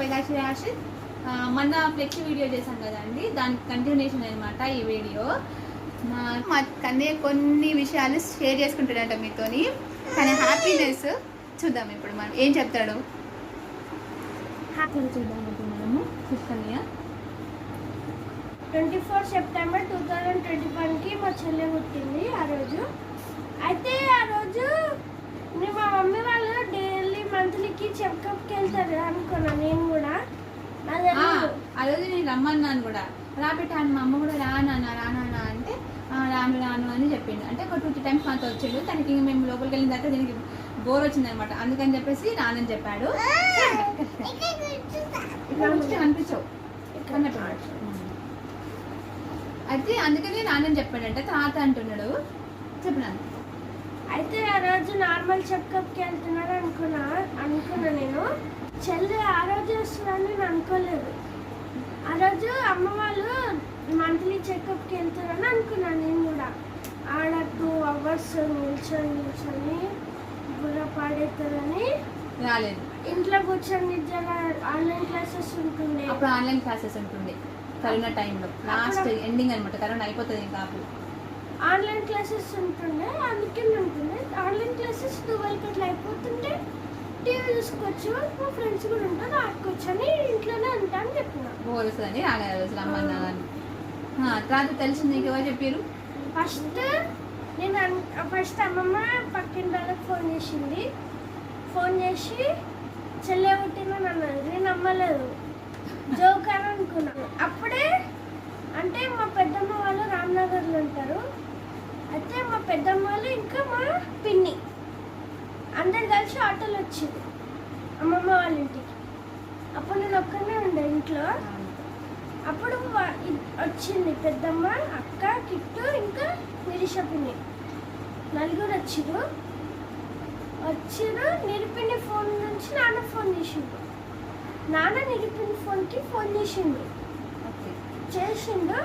వేదాశ్రీ ఆషిత్ మొన్న flexi video చేశాం కదండి దాని కంటిన్యూషన్ అనమాట ఈ వీడియో. మా మా కన్నయ్య కొన్ని విషయాలు షేర్ చేసుకుంటాడంట మీతోని. తన హ్యాపీనెస్ చూద్దాం ఇప్పుడు మనం. ఏం చెప్తాడు? హ్యాపీ చూద్దాం ఇప్పుడు మనము Kannayya twenty four September two thousand twenty వన్కి మా చెల్లె పుట్టింది ఆ రోజు. అయితే ఆ రోజు నేను మా మమ్మీ వాళ్ళు డైలీ మంత్లీకి చెకప్కి వెళ్తారు అనుకున్నాను నేను. ఆ, రోజు నేను రమ్మన్నాను కూడా. రాబెట్టాను మా అమ్మ కూడా రానా రానా అంటే "ఆ, రాను రాను అని చెప్పిండు. అంటే ఒక టూ త్రీ టైమ్స్ మాతో వచ్చాడు. తనకి ఇంక మేము లోపలికి వెళ్ళిన తర్వాత దీనికి బోర్ వచ్చింది అనమాట అందుకని చెప్పేసి రానని చెప్పాడు. అనిపించవు అయితే అందుకని రానని చెప్పాడంటే. తాత అంటున్నాడు. చెప్పినాను అయితే ఆ రోజు నార్మల్ చెకప్కి వెళ్తున్నారు అనుకున్నా అనుకున్నా నేను. చెల్లి ఆ రోజు వస్తుందని నేను అనుకోలేదు ఆ రోజు అమ్మ వాళ్ళు మంత్లీ చెకప్కి వెళ్తారని అనుకున్నాను నేను కూడా. ఆడ టూ అవర్స్ నిల్చొని నిల్చొని బుర్ర పాడవుతుందని రాలేదు. ఇంట్లో కూర్చొని నిజంగా ఆన్లైన్ క్లాసెస్ ఉంటుండే. అప్పుడు ఆన్లైన్ క్లాసెస్ ఉంటుంది కరోనా టైంలో. లాస్ట్ ఎండింగ్ అనమాట కరోనా అయిపోతుంది ఇంకా అప్పుడు. ఆన్లైన్ క్లాసెస్ ఉంటుండే అందుకే ఉంటుండే. ఆన్లైన్ క్లాసెస్ ట్వెల్వ్ అట్లా అయిపోతుంటే టీవీ చూసుకోవచ్చు మా ఫ్రెండ్స్ కూడా ఉంటారు ఆడుకోవచ్చు అని ఇంట్లోనే ఉంటా అని చెప్పిన. బోర్ వస్తుందని అమ్మన్నా కానీ తర్వాత తెలిసింది నీకు ఎవరు చెప్పారు ఫస్ట్ నేను ఫస్ట్ అమ్మమ్మ పక్కింటి వాళ్ళకి ఫోన్ చేసింది. ఫోన్ చేసి చెల్లె పుట్టిందని అన్నది. నేను నమ్మలేదు. జోక్ అని అనుకున్నాను అప్పుడే అంటే మా పెద్దమ్మ వాళ్ళు రామ్నగర్లో ఉంటారు. అయితే మా పెద్దమ్మ వాళ్ళు ఇంకా మా కలిసి ఆటోలో వచ్చింది. అమ్మమ్మ వాళ్ళ ఇంటికి. అప్పుడు నేను ఒక్కనే ఉండే ఇంట్లో. అప్పుడు వచ్చింది పెద్దమ్మ అక్క కిట్టు ఇంకా నిరీష పిన్ని. నలుగురు వచ్చిరు వచ్చిరు నిరిపిని ఫోన్ నుంచి నాన్న ఫోన్ చేసిండు. నాన్న నిరిపిని ఫోన్కి ఫోన్ చేసిండు. చేసిండు.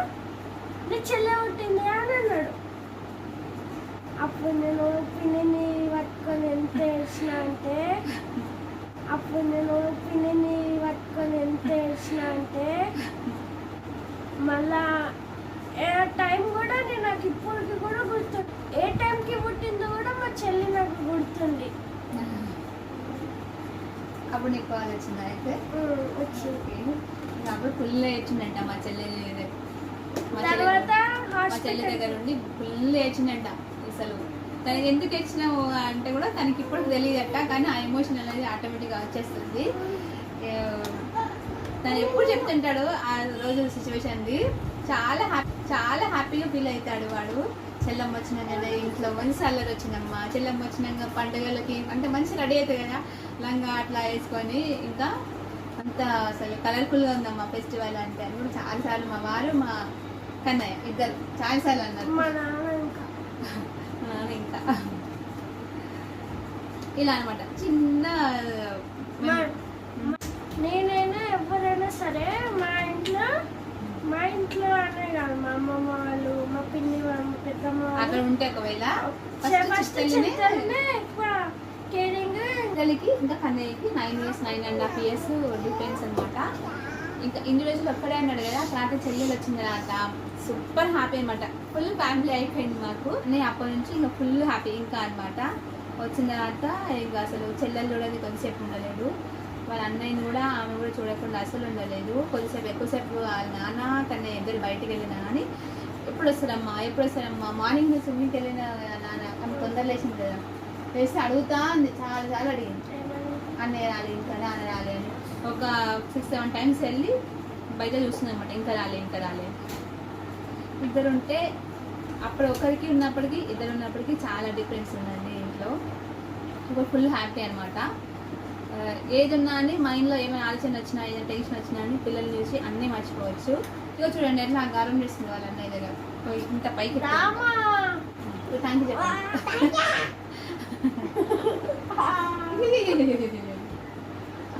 నీ చెల్లె పుట్టింది అని అన్నాడు. అప్పుడు నేను పిన్నిని పట్టుకొని ఎంత ఏడ్చిన అంటే అప్పుడు నేను పిన్నిని పట్టుకొని ఎంత ఏడ్చిన అంటే మళ్ళా ఏ టైం కూడా నేను నాకు ఇప్పటికి కూడా గుర్తు ఏ టైంకి పుట్టిందో కూడా మా చెల్లి నాకు గుర్తుంది. అప్పుడు నీకు కాల్ వచ్చిందా అయితే? వచ్చింది. అప్పుడు ఫుల్ ఏడ్చిందంట మా చెల్లి మా తర్వాత మా చెల్లి దగ్గర ఉండి ఫుల్ ఏడ్చిందంట. అసలు. తనకి ఎందుకు ఏడ్చినావు అంటే కూడా తనకి ఇప్పుడు తెలియదట కానీ ఆ ఎమోషన్ అనేది ఆటోమేటిక్గా వచ్చేస్తుంది. తను ఎప్పుడు చెప్తుంటాడు ఆ రోజు సిచ్యువేషన్ది చాలా హ్యాపీ చాలా హ్యాపీగా ఫీల్ అవుతాడు వాడు. చెల్లమ్మ వచ్చినాక ఇంట్లో మంచి అల్లరి వచ్చిందమ్మ. చెల్లమ్మ వచ్చినాక పండుగలకి అంటే మంచి రెడీ అవుతుంది కదా. లంగా అట్లా వేసుకొని ఇంకా అంత అసలు కలర్ఫుల్గా ఉందమ్మా ఫెస్టివల్ అంటే అని కూడా చాలాసార్లు మా వారు మా కన్నయ్య ఇద్దరు చాలాసార్లు అన్నారు మా నాన్న ఇంకా ఆ, ఇంకా ఇలా అనమాట చిన్న నేనైనా ఎవరైనా సరే మా ఇంట్లో మా ఇంట్లో అనే కాదు మా అమ్మమ్మ వాళ్ళు మా పిన్ని వాళ్ళు మా పెద్దమ్మ అక్కడ వాళ్ళు ఉంటే ఒకవేళ ఫస్ట్ ఎక్కువ కేరింగ్ ఇంకా కన్నయ్యకి nine years nine and half years difference అనమాట ఇంకా ఇన్ని రోజులు ఒక్కడే అన్నాడు కదా తర్వాత చెల్లెలు వచ్చిన తర్వాత సూపర్ హ్యాపీ అనమాట ఫుల్ ఫ్యామిలీ అయిపోయింది మాకు. నేను అప్పటి నుంచి ఇంకా ఫుల్ హ్యాపీ ఇంకా అనమాట వచ్చిన తర్వాత ఇంకా అసలు చెల్లెలు చూడదు కొంతసేపు ఉండలేదు. వాళ్ళ అన్నయ్యని కూడా ఆమె కూడా చూడకుండా అసలు ఉండలేదు. కొద్దిసేపు ఎక్కువసేపు నాన్న తన ఇద్దరు బయటికి వెళ్ళినా కానీ ఎప్పుడు వస్తారమ్మా ఎప్పుడు వస్తారమ్మా? మార్నింగ్ స్విమ్మింగ్కి వెళ్ళిన నాన్న? ఆమె తొందర లేచింది కదా. వేసి అడుగుతా ఉంది చాలా చాలా అడిగింది. అన్నయ్య రాలేదు ఇంకా నాన్న రాలేదు. ఒక సిక్స్ సెవెన్ టైమ్స్ వెళ్ళి బయట చూస్తుంది అనమాట ఇంకా రాలే ఇంకా రాలే. ఇద్దరు ఉంటే అప్పుడు ఒకరికి ఉన్నప్పటికీ ఇద్దరు ఉన్నప్పటికీ చాలా డిఫరెన్స్ ఉందండి ఇంట్లో. ఒక ఫుల్ హ్యాపీ అనమాట ఏది ఉన్నా అని మైండ్లో ఏమైనా ఆలోచన వచ్చినా ఏదైనా టెన్షన్ వచ్చినా అని పిల్లల్ని చూసి అన్నీ మర్చిపోవచ్చు. ఇక చూడండి ఎట్లా గారం చేస్తుంది వాళ్ళ అన్నయ్య దగ్గర. ఇంత పైకి థ్యాంక్ యూ చెప్పండి.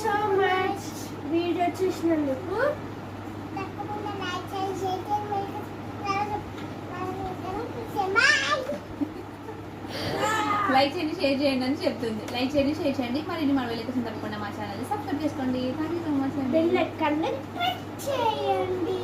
సో మచ్ వీడియో చూసినందుకు. లైక్ చేయండి షేర్ చేయండి అని చెప్తుంది. లైక్ చేయండి షేర్ చేయండి. మరి మన వెళ్ళి తప్పకుండా మా ఛానల్ సబ్స్క్రైబ్ చేసుకోండి. థ్యాంక్ యూ సో మచ్ చేయండి.